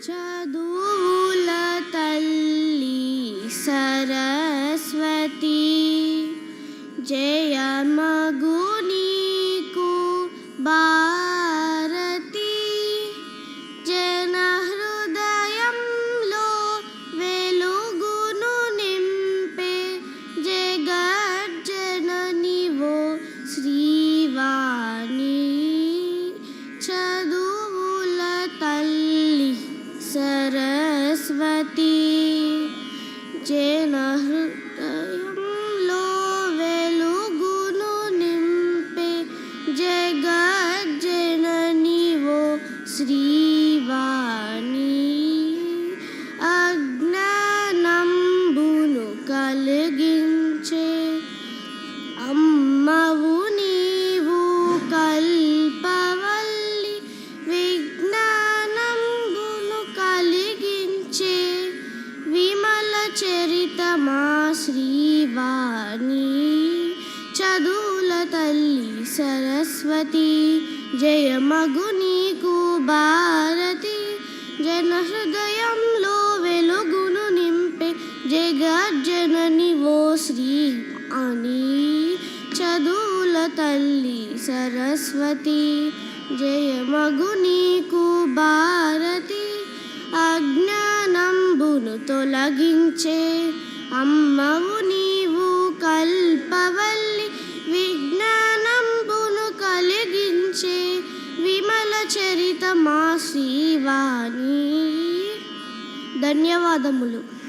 చదువుల తల్లి సరస్వతి. జయమగు నీకు భారతి. జన హృదయంలో వెలుగును నింపే జగజ్జననివో శ్రీవాణి. చ సరస్వతి జన హృదయంలో శ్రీవాణి చదువుల తల్లి సరస్వతి. జయమగు నీకు భారతి. జన హృదయంలో వెలుగును నింపే జగజ్జనని ఓ శ్రీ అని చదువుల తల్లి సరస్వతి. జయమగు నీకు భారతి. తొలగించే అమ్మవు నీవు కల్పవల్లి విజ్ఞానంబును కలిగించే విమల చరిత మా శ్రీవాణి. ధన్యవాదములు.